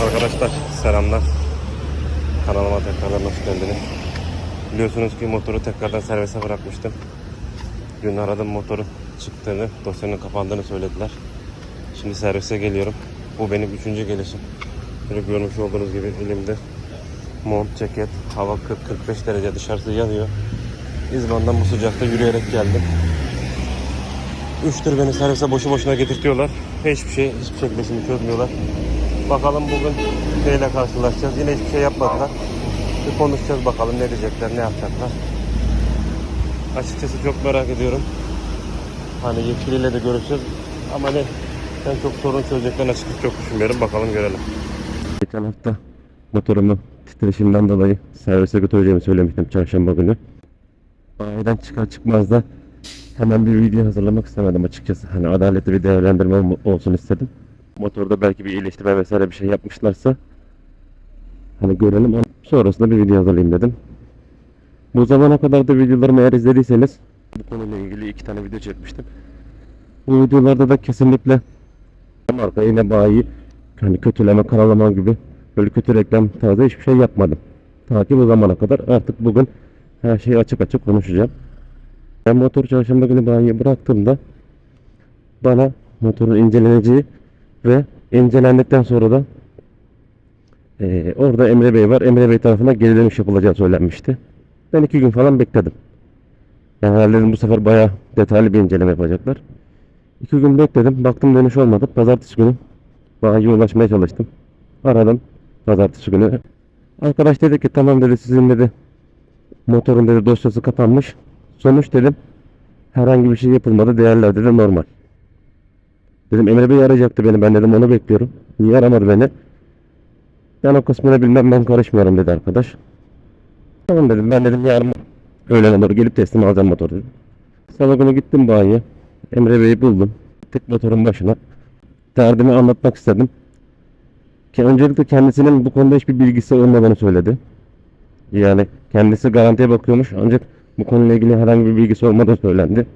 Arkadaşlar selamlar. Kanalıma tekrardan hoş geldiniz. Biliyorsunuz ki motoru tekrardan servise bırakmıştım. Dün aradım motorun çıktığını, dosyanın kapandığını söylediler. Şimdi servise geliyorum. Bu benim üçüncü gelişim. Böyle görmüş olduğunuz gibi elimde mont, ceket, hava 40-45 derece dışarısı yanıyor. İzban'dan bu sıcakta yürüyerek geldim. Üçtür beni servise boşu boşuna getirtiyorlar. Hiçbir şey, hiçbir şekilde şimdi çözmüyorlar. Bakalım bugün neyle karşılaşacağız. Yine hiçbir şey yapmadılar. Bir konuşacağız bakalım ne diyecekler, ne yapacaklar. Açıkçası çok merak ediyorum. Hani yetkiliyle de görüşeceğiz. Ama ne, ben çok sorun çözeceklerini açıkçası çok düşünmüyorum. Bakalım görelim. Geçen hafta motorumu titreşimden dolayı servise götüreceğimi söylemiştim çarşamba günü. Bayiden çıkar çıkmaz da hemen bir video hazırlamak istemedim açıkçası. Hani adaletli bir değerlendirme ol- olsun istedim. Motorda belki bir iyileştirme vesaire bir şey yapmışlarsa hani görelim. Sonrasında bir video hazırlayayım dedim. Bu zamana kadar da videolarımı eğer izlediyseniz bu konuyla ilgili iki tane video çekmiştim. Bu videolarda da kesinlikle marka yine bayi hani kötüleme, karalama gibi böyle kötü reklam tarzı hiçbir şey yapmadım. Ta ki bu zamana kadar artık bugün her şeyi açık açık konuşacağım. Ben motor çarşamba günü bayiye bıraktığımda bana motorun inceleneceği ve incelendikten sonra da eee, orada Emre Bey var. Emre Bey tarafından geri dönüş yapılacağı söylenmişti. Ben iki gün falan bekledim. Yani herhalde bu sefer bayağı detaylı bir inceleme yapacaklar. İki gün bekledim. Baktım dönüş olmadı. Pazartesi günü bayiye ulaşmaya çalıştım. Aradım pazartesi günü. Arkadaş dedi ki tamam dedi sizin dedi motorun dedi dosyası kapanmış. Sonuç dedim herhangi bir şey yapılmadı. Değerler dedi normal. Dedim Emre Bey arayacaktı beni. Ben dedim onu bekliyorum. Niye aramadı beni? Ben o kısmını bilmem ben karışmıyorum dedi arkadaş. Tamam dedim ben dedim yarın öğlene doğru gelip teslim alacağım motoru dedim. Salı günü gittim bayiye. Emre Bey'i buldum. Tek motorun başına. Derdimi anlatmak istedim. Ki öncelikle kendisinin bu konuda hiçbir bilgisi olmadığını söyledi. Yani kendisi garantiye bakıyormuş ancak bu konuyla ilgili herhangi bir bilgisi olmadığı söylendi.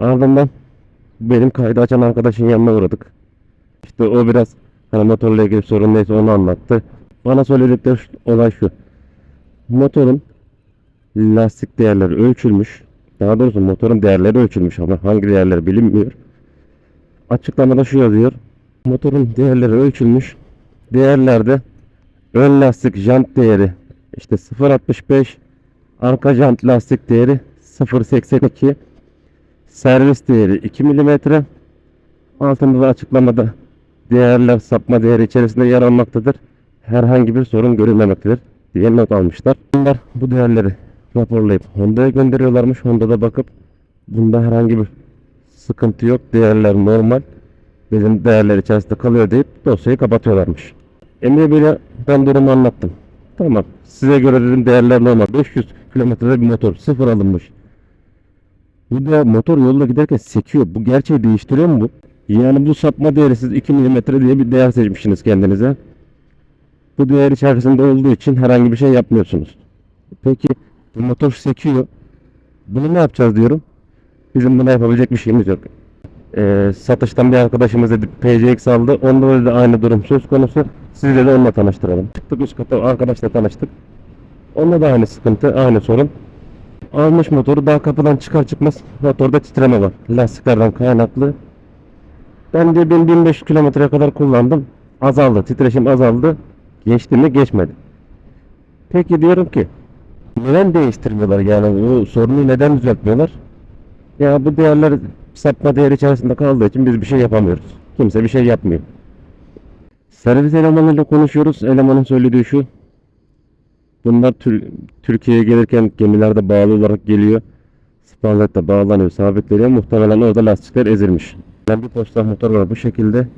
Ardından benim kaydı açan arkadaşın yanına uğradık. İşte o biraz hani motorla ilgili sorun neyse onu anlattı. Bana söyledikleri olay şu. Motorun lastik değerleri ölçülmüş. Daha doğrusu motorun değerleri ölçülmüş ama hangi değerleri bilinmiyor. Açıklamada şu yazıyor. Motorun değerleri ölçülmüş. Değerlerde ön lastik jant değeri işte 0.65 arka jant lastik değeri 0.82 servis değeri 2 mm altında da açıklamada değerler sapma değeri içerisinde yer almaktadır. Herhangi bir sorun görülmemektedir diye not almışlar. Bunlar bu değerleri raporlayıp Honda'ya gönderiyorlarmış. Honda da bakıp bunda herhangi bir sıkıntı yok. Değerler normal. Bizim değerler içerisinde kalıyor deyip dosyayı kapatıyorlarmış. Emre Bey'e ben durumu anlattım. Tamam. Size göre dedim değerler normal. 500 kilometrede bir motor. Sıfır alınmış. Bu da motor yolda giderken sekiyor. Bu gerçeği değiştiriyor mu bu? Yani bu sapma değeri siz 2 mm diye bir değer seçmişsiniz kendinize. Bu değer içerisinde olduğu için herhangi bir şey yapmıyorsunuz. Peki bu motor sekiyor. Bunu ne yapacağız diyorum. Bizim buna yapabilecek bir şeyimiz yok. Ee, satıştan bir arkadaşımız dedi PCX aldı. Onda da aynı durum söz konusu. Sizi de onunla tanıştıralım. Çıktık üst kata arkadaşla tanıştık. Onda da aynı sıkıntı, aynı sorun. Almış motoru daha kapıdan çıkar çıkmaz motorda titreme var. Lastiklerden kaynaklı. Ben de 1500 kilometreye kadar kullandım. Azaldı. Titreşim azaldı. Geçti mi? Geçmedi. Peki diyorum ki neden değiştirmiyorlar yani bu sorunu neden düzeltmiyorlar? Ya bu değerler sapma değeri içerisinde kaldığı için biz bir şey yapamıyoruz. Kimse bir şey yapmıyor. Servis elemanıyla konuşuyoruz. Elemanın söylediği şu. Bunlar Tür- Türkiye'ye gelirken gemilerde bağlı olarak geliyor. Spanletle bağlanıyor, sabitleniyor. Muhtemelen orada lastikler ezilmiş. Gelen bir posta motor var bu şekilde.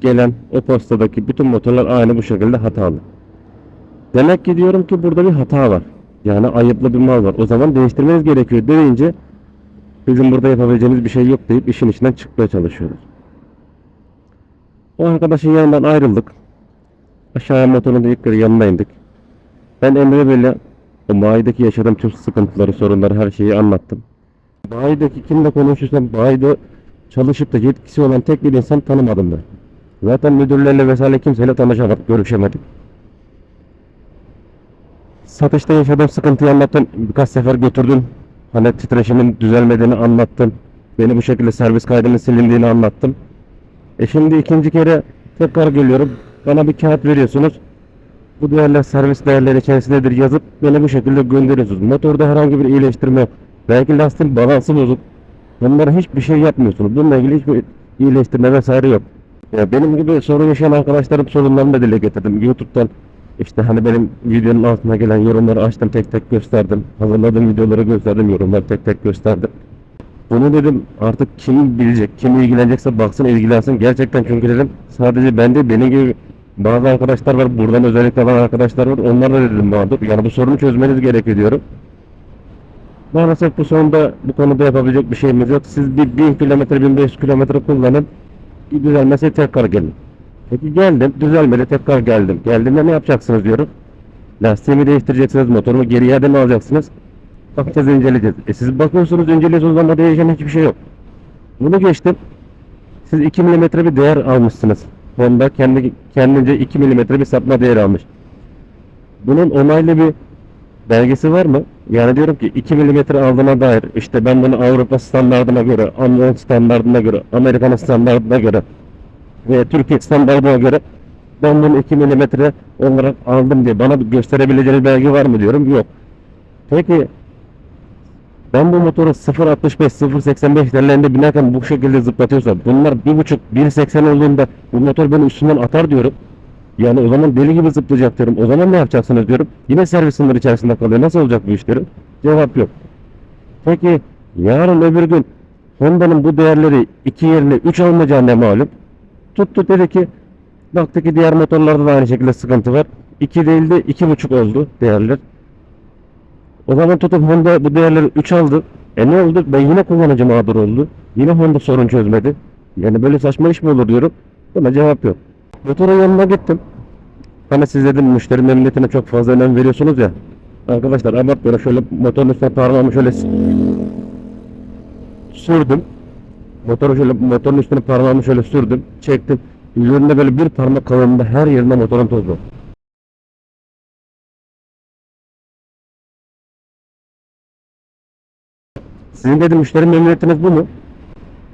Gelen o postadaki bütün motorlar aynı bu şekilde hatalı. Demek ki diyorum ki burada bir hata var. Yani ayıplı bir mal var. O zaman değiştirmeniz gerekiyor deyince bizim burada yapabileceğimiz bir şey yok deyip işin içinden çıkmaya çalışıyoruz. O arkadaşın yanından ayrıldık. Aşağıya motorun dedikleri yanına indik. Ben Emre Bey'le o bayideki yaşadığım tüm sıkıntıları, sorunları, her şeyi anlattım. Bayideki kimle konuşursam bayide çalışıp da yetkisi olan tek bir insan tanımadım ben. Zaten müdürlerle vesaire kimseyle tanışamadık, görüşemedik. Satışta yaşadığım sıkıntıyı anlattım. Birkaç sefer götürdüm. Hani titreşimin düzelmediğini anlattım. Beni bu şekilde servis kaydının silindiğini anlattım. E şimdi ikinci kere tekrar geliyorum. Bana bir kağıt veriyorsunuz. Bu değerler servis değerleri içerisindedir yazıp beni bu şekilde gönderiyorsunuz. Motorda herhangi bir iyileştirme yok. Belki lastiğin balansı bozuk. Bunlara hiçbir şey yapmıyorsunuz. Bununla ilgili hiçbir iyileştirme vesaire yok. Ya benim gibi sorun yaşayan arkadaşlarım sorunlarını da dile getirdim. YouTube'dan işte hani benim videonun altına gelen yorumları açtım tek tek gösterdim. Hazırladığım videoları gösterdim yorumları tek tek gösterdim. Bunu dedim artık kim bilecek, kim ilgilenecekse baksın ilgilensin. Gerçekten çünkü dedim sadece ben benim gibi bazı arkadaşlar var. Buradan özellikle alan arkadaşlar var. Onlar da dedim mağdur. Yani bu sorunu çözmeniz gerekiyor diyorum. Maalesef bu sonunda bu konuda yapabilecek bir şeyimiz yok. Siz bir 1000 kilometre 1500 kilometre kullanın. Bir düzelmese tekrar gelin. Peki geldim düzelmedi tekrar geldim. Geldiğimde ne yapacaksınız diyorum. Lastiğimi değiştireceksiniz motorumu geri mi alacaksınız? Bakacağız inceleyeceğiz. E siz bakıyorsunuz inceliyorsunuz ama değişen hiçbir şey yok. Bunu geçtim. Siz 2 milimetre bir değer almışsınız. Honda kendi kendince 2 milimetre bir sapma değeri almış. Bunun onaylı bir belgesi var mı? Yani diyorum ki 2 milimetre aldığına dair işte ben bunu Avrupa standartına göre, Alman standartına göre, Amerikan standartına göre ve Türkiye standartına göre ben bunu 2 milimetre olarak aldım diye bana gösterebileceğiniz belge var mı diyorum. Yok. Peki ben bu motoru 0.65 0.85 derlerinde binerken bu şekilde zıplatıyorsa bunlar 1.5 1.80 olduğunda bu motor beni üstünden atar diyorum. Yani o zaman deli gibi zıplayacak diyorum. O zaman ne yapacaksınız diyorum. Yine servis sınırı içerisinde kalıyor. Nasıl olacak bu iş diyorum. Cevap yok. Peki yarın öbür gün Honda'nın bu değerleri 2 yerine 3 almayacağı ne malum? Tuttu dedi ki baktı ki diğer motorlarda da aynı şekilde sıkıntı var. 2 değil de 2.5 oldu değerler. O zaman tutup Honda bu değerleri 3 aldı. E ne oldu? Ben yine kullanıcı mağdur oldu. Yine Honda sorun çözmedi. Yani böyle saçma iş mi olur diyorum. Buna cevap yok. Motorun yanına gittim. Hani siz dedim müşteri memnuniyetine çok fazla önem veriyorsunuz ya. Arkadaşlar abartmıyorum şöyle motorun üstüne parmağımı şöyle sürdüm. Motoru şöyle motorun üstüne parmağımı şöyle sürdüm. Çektim. Üzerinde böyle bir parmak kalınlığında her yerinde motorun tozu. Sizin dedim müşteri memnuniyetiniz bu mu?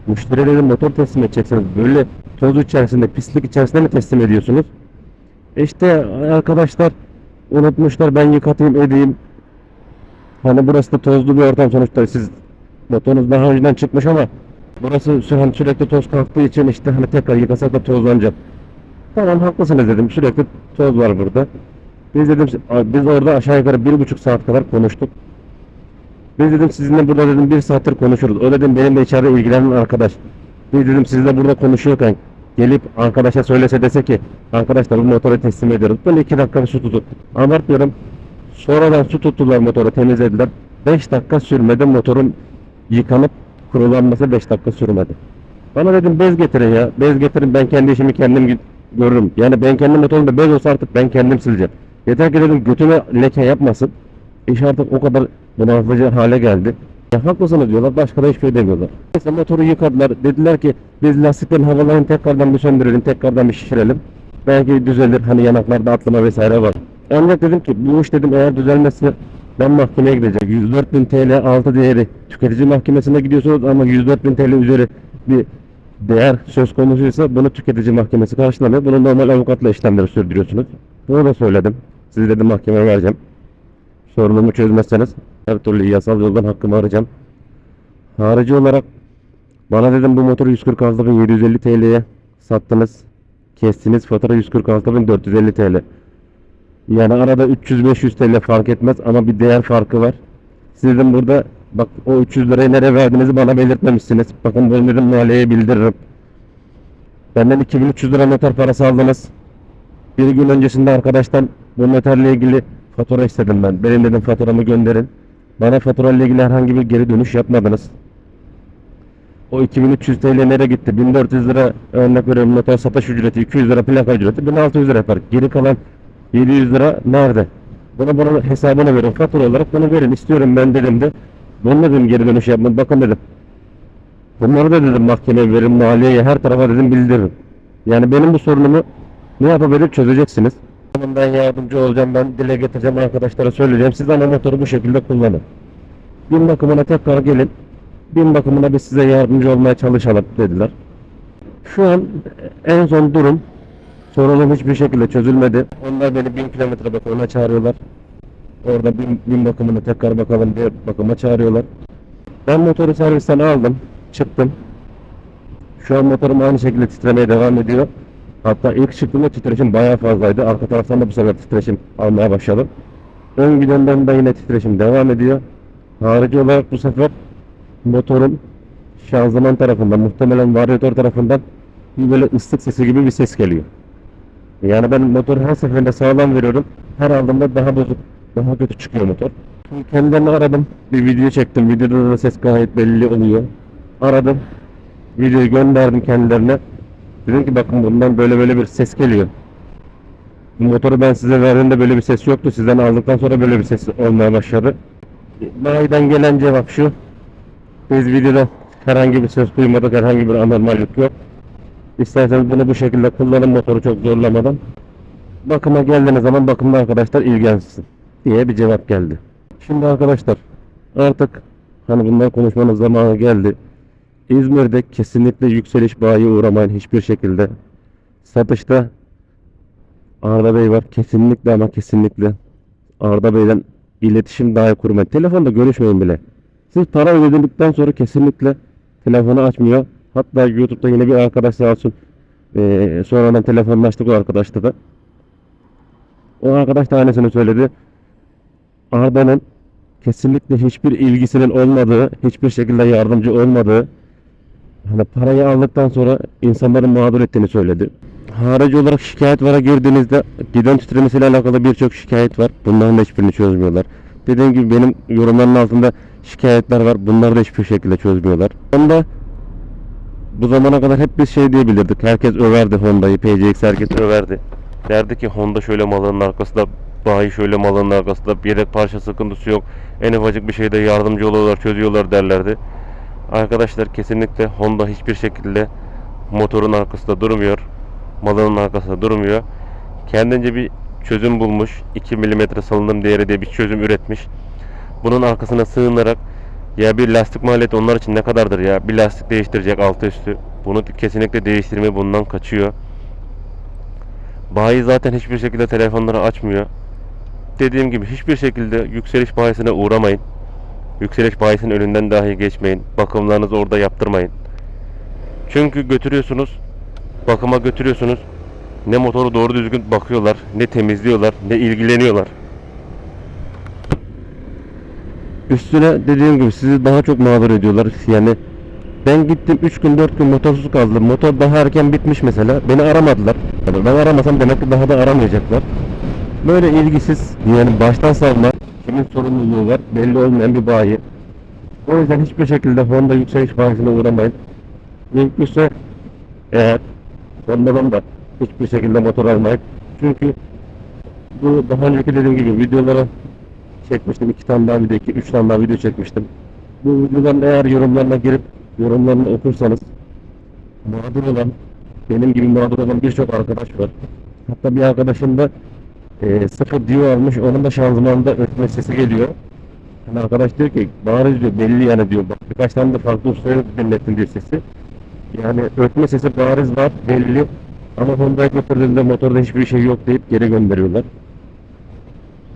Müşteri dedim motor teslim edeceksiniz. Böyle toz içerisinde, pislik içerisinde mi teslim ediyorsunuz? E İşte arkadaşlar unutmuşlar ben yıkatayım edeyim. Hani burası da tozlu bir ortam sonuçta siz motorunuz daha önceden çıkmış ama burası hani sürekli toz kalktığı için işte hani tekrar yıkasak da tozlanacak. Tamam haklısınız dedim sürekli toz var burada. Biz dedim biz orada aşağı yukarı bir buçuk saat kadar konuştuk. Biz dedim sizinle burada dedim bir saattir konuşuruz. O dedim benim de içeride ilgilenen arkadaş. Biz dedim sizle burada konuşuyorken gelip arkadaşa söylese dese ki arkadaşlar bu motoru teslim ediyoruz. Böyle iki dakika su tutun. Abartmıyorum. Sonradan su tuttular motoru temizlediler. 5 dakika sürmedi motorun yıkanıp kurulanması 5 dakika sürmedi. Bana dedim bez getirin ya. Bez getirin ben kendi işimi kendim gö- görürüm. Yani ben kendi motorumda bez olsa artık ben kendim sileceğim. Yeter ki dedim götüme leke yapmasın. İş artık o kadar bunaltıcı hale geldi. Ya haklısınız diyorlar, başka da hiçbir şey demiyorlar. Neyse motoru yıkadılar. Dediler ki biz lastiklerin havalarını tekrardan bir söndürelim, tekrardan bir şişirelim. Belki düzelir, hani yanaklarda atlama vesaire var. Ancak dedim ki bu iş dedim eğer düzelmezse ben mahkemeye gideceğim. 104.000 TL altı değeri tüketici mahkemesine gidiyorsunuz ama 104.000 TL üzeri bir değer söz konusuysa bunu tüketici mahkemesi karşılamıyor. Bunu normal avukatla işlemleri sürdürüyorsunuz. Bunu da söyledim. Sizi dedim mahkemeye vereceğim. Sorunumu çözmezseniz her türlü yasal yoldan hakkımı arayacağım. Harici olarak bana dedim bu motoru 146.750 TL'ye sattınız. Kestiniz fatura 146.450 TL. Yani arada 300-500 TL fark etmez ama bir değer farkı var. Siz dedim burada bak o 300 lirayı nereye verdiğinizi bana belirtmemişsiniz. Bakın bunu dedim maliyeye bildiririm. Benden 2300 lira noter parası aldınız. Bir gün öncesinde arkadaştan bu noterle ilgili fatura istedim ben. Benim dedim faturamı gönderin. Bana fatura ile ilgili herhangi bir geri dönüş yapmadınız. O 2300 TL nereye gitti? 1400 lira örnek veriyorum noter satış ücreti, 200 lira plaka ücreti, 1600 lira yapar. Geri kalan 700 lira nerede? Bunu bunun hesabını verin. Fatura olarak bunu verin. İstiyorum ben dedim de. Bunu dedim geri dönüş yapmadı. Bakın dedim. Bunları da dedim mahkemeye verin, maliyeye her tarafa dedim bildiririm. Yani benim bu sorunumu ne yapabilir çözeceksiniz. Ben yardımcı olacağım, ben dile getireceğim arkadaşlara söyleyeceğim. Siz ama motoru bu şekilde kullanın. Bin bakımına tekrar gelin. Bin bakımına biz size yardımcı olmaya çalışalım dediler. Şu an en son durum sorunum hiçbir şekilde çözülmedi. Onlar beni bin kilometre bakımına çağırıyorlar. Orada bin, bin bakımına tekrar bakalım diye bakıma çağırıyorlar. Ben motoru servisten aldım, çıktım. Şu an motorum aynı şekilde titremeye devam ediyor. Hatta ilk çıktığımda titreşim bayağı fazlaydı. Arka taraftan da bu sefer titreşim almaya başladım. Ön gidenden de yine titreşim devam ediyor. Harici olarak bu sefer motorun şanzıman tarafından, muhtemelen varyatör tarafından bir böyle ıslık sesi gibi bir ses geliyor. Yani ben motoru her seferinde sağlam veriyorum. Her aldığımda daha bozuk, daha kötü çıkıyor motor. Kendilerini aradım. Bir video çektim. Videoda da ses gayet belli oluyor. Aradım. Videoyu gönderdim kendilerine. Dedim ki bakın bundan böyle böyle bir ses geliyor. Bu motoru ben size verdiğimde böyle bir ses yoktu. Sizden aldıktan sonra böyle bir ses olmaya başladı. Bayiden gelen cevap şu. Biz videoda herhangi bir ses duymadık, herhangi bir anormallik yok. İsterseniz bunu bu şekilde kullanın motoru çok zorlamadan. Bakıma geldiğiniz zaman bakımda arkadaşlar ilgilensin diye bir cevap geldi. Şimdi arkadaşlar artık hani bunlar konuşmanın zamanı geldi. İzmir'de kesinlikle yükseliş bayi uğramayın hiçbir şekilde. Satışta Arda Bey var. Kesinlikle ama kesinlikle Arda Bey'den iletişim dahi kurmayın. Telefonda görüşmeyin bile. Siz para ödedikten sonra kesinlikle telefonu açmıyor. Hatta YouTube'da yine bir arkadaş sağ olsun. Ee, sonradan telefonlaştık o arkadaşla da. O arkadaş da aynısını söyledi. Arda'nın kesinlikle hiçbir ilgisinin olmadığı, hiçbir şekilde yardımcı olmadığı, hani parayı aldıktan sonra insanları mağdur ettiğini söyledi. Harici olarak şikayet vara girdiğinizde giden titremesiyle alakalı birçok şikayet var. Bunların da hiçbirini çözmüyorlar. Dediğim gibi benim yorumların altında şikayetler var. Bunları da hiçbir şekilde çözmüyorlar. Onda bu zamana kadar hep biz şey diyebilirdik. Herkes överdi Honda'yı, PCX herkes överdi. Derdi ki Honda şöyle malının arkasında, bayi şöyle malının arkasında, bir yedek parça sıkıntısı yok. En ufacık bir şeyde yardımcı oluyorlar, çözüyorlar derlerdi. Arkadaşlar kesinlikle Honda hiçbir şekilde motorun arkasında durmuyor. Malının arkasında durmuyor. Kendince bir çözüm bulmuş. 2 mm salınım değeri diye bir çözüm üretmiş. Bunun arkasına sığınarak ya bir lastik maliyeti onlar için ne kadardır ya? Bir lastik değiştirecek altı üstü. Bunu kesinlikle değiştirme bundan kaçıyor. Bayi zaten hiçbir şekilde telefonları açmıyor. Dediğim gibi hiçbir şekilde yükseliş bayisine uğramayın. Yükseliş bayisinin önünden dahi geçmeyin. Bakımlarınızı orada yaptırmayın. Çünkü götürüyorsunuz, bakıma götürüyorsunuz. Ne motoru doğru düzgün bakıyorlar, ne temizliyorlar, ne ilgileniyorlar. Üstüne dediğim gibi sizi daha çok mağdur ediyorlar. Yani ben gittim 3 gün 4 gün motorsuz kaldım. Motor daha erken bitmiş mesela. Beni aramadılar. Ben aramasam demek ki daha da aramayacaklar. Böyle ilgisiz yani baştan savma kimin sorumluluğu var belli olmayan bir bayi. O yüzden hiçbir şekilde Honda yükseliş bayisine uğramayın. Mümkünse eğer Honda'dan da hiçbir şekilde motor almayın. Çünkü bu daha önceki dediğim gibi videolara çekmiştim. iki tane daha video, iki, üç tane daha video çekmiştim. Bu videoların eğer yorumlarına girip yorumlarını okursanız mağdur olan, benim gibi mağdur olan birçok arkadaş var. Hatta bir arkadaşım da e, sıfır diyor almış, onun da şanzımanında ötme sesi geliyor. Yani arkadaş diyor ki bariz diyor belli yani diyor bak birkaç tane de farklı ustaya dinlettin diyor sesi. Yani ötme sesi bariz var belli ama Honda'ya götürdüğünde motorda hiçbir şey yok deyip geri gönderiyorlar.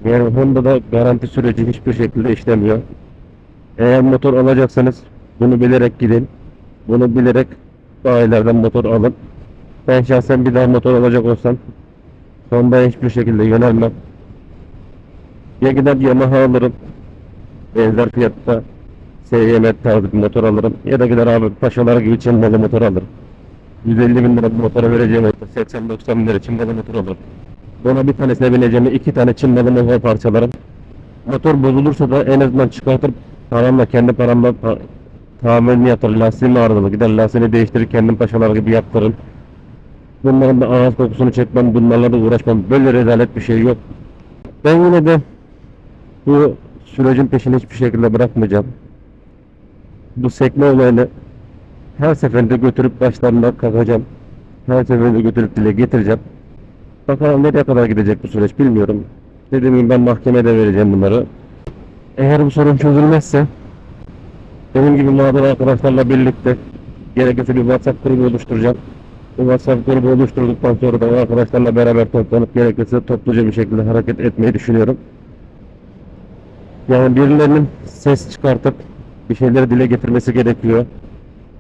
Yani Honda'da garanti süreci hiçbir şekilde işlemiyor. Eğer motor alacaksanız bunu bilerek gidin. Bunu bilerek bayilerden motor alın. Ben şahsen bir daha motor alacak olsam Honda'ya hiçbir şekilde yönelmem. Ya gider Yamaha alırım. Benzer fiyatta SYM tarzı bir motor alırım. Ya da gider abi paşalar gibi Çinmeli motor alırım. 150 bin lira bu motora vereceğim 80-90 bin lira Çinmeli motor alırım. Buna bir tanesine bineceğime iki tane Çinmeli motor parçalarım. Motor bozulursa da en azından çıkartır paramla kendi paramla ta- tamirini yatırır. Lastiğim arızalı gider lastiğini değiştirir kendim paşalar gibi yaptırırım. Bunların da ağız kokusunu çekmem, bunlarla da uğraşmam. Böyle rezalet bir şey yok. Ben yine de bu sürecin peşini hiçbir şekilde bırakmayacağım. Bu sekme olayını her seferinde götürüp başlarına kakacağım. her seferinde götürüp dile getireceğim. Bakalım nereye kadar gidecek bu süreç bilmiyorum. Dediğim gibi ben mahkemede vereceğim bunları. Eğer bu sorun çözülmezse benim gibi mağdur arkadaşlarla birlikte gerekirse bir WhatsApp grubu oluşturacağım. Bu WhatsApp grubu oluşturduktan sonra da arkadaşlarla beraber toplanıp gerekirse topluca bir şekilde hareket etmeyi düşünüyorum. Yani birilerinin ses çıkartıp bir şeyleri dile getirmesi gerekiyor.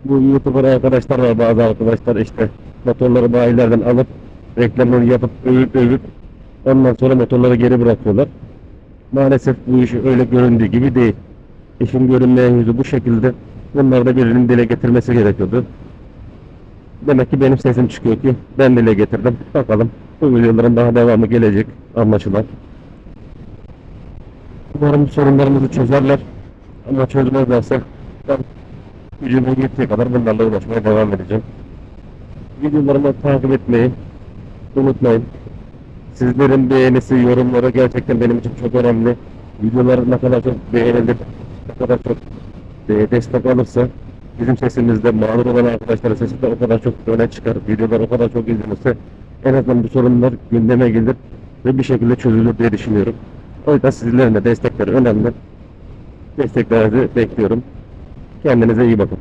Bu YouTuber arkadaşlar var bazı arkadaşlar işte motorları bayilerden alıp reklamını yapıp övüp övüp ondan sonra motorları geri bırakıyorlar. Maalesef bu iş öyle göründüğü gibi değil. İşin görünmeyen yüzü bu şekilde. Bunları da birinin dile getirmesi gerekiyordu. Demek ki benim sesim çıkıyor ki ben dile getirdim. Bakalım bu videoların daha devamı gelecek anlaşılan. Umarım sorunlarımızı çözerler. Ama çözmezlerse ben gücüme yettiği kadar bunlarla uğraşmaya devam edeceğim. Videolarımı takip etmeyi unutmayın. Sizlerin beğenisi, yorumları gerçekten benim için çok önemli. Videolar ne kadar çok beğenilir, ne kadar çok destek alırsa bizim sesimizde mağdur olan arkadaşların sesi de o kadar çok öne çıkar. Videolar o kadar çok izlenirse en azından bu sorunlar gündeme gelir ve bir şekilde çözülür diye düşünüyorum. O yüzden sizlerin de destekleri önemli. Desteklerinizi bekliyorum. Kendinize iyi bakın.